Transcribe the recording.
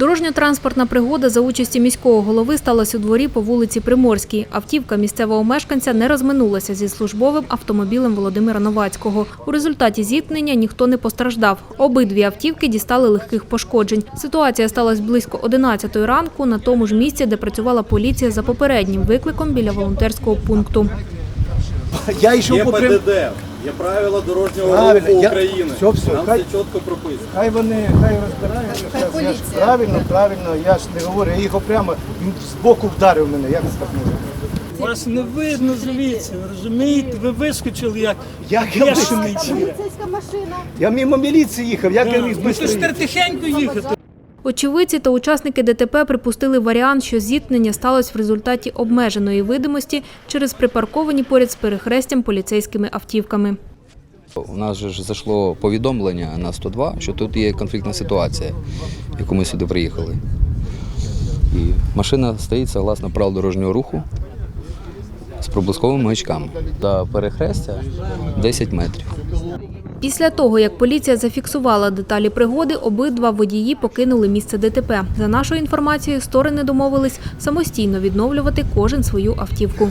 Дорожньо-транспортна пригода за участі міського голови сталася у дворі по вулиці Приморській. Автівка місцевого мешканця не розминулася зі службовим автомобілем Володимира Новацького. У результаті зіткнення ніхто не постраждав. Обидві автівки дістали легких пошкоджень. Ситуація сталася близько 11 ранку на тому ж місці, де працювала поліція за попереднім викликом біля волонтерського пункту. Я йшов по прям... ПДД, є правила дорожнього Правильно, руху я- України. Все, все, Там хай- все чітко прописано. Хай вони хай розбираються. Я- я ж правильно, правильно, я ж не говорю, я їх прямо він збоку вдарив мене, як це так може? Вас не видно звідси, ви розумієте? Ви вискочили як Як я бешений вийшов? звір. Поліцейська машина. Я мимо міліції їхав, як я міг Ну, то ж швидко тихенько їхати. Очевидці та учасники ДТП припустили варіант, що зіткнення сталося в результаті обмеженої видимості через припарковані поряд з перехрестям поліцейськими автівками. У нас ж зайшло повідомлення на 102, що тут є конфліктна ситуація, яку ми сюди приїхали. І машина стоїть согласно правил дорожнього руху з проблисковими очками До перехрестя 10 метрів. Після того, як поліція зафіксувала деталі пригоди, обидва водії покинули місце ДТП. За нашою інформацією, сторони домовились самостійно відновлювати кожен свою автівку.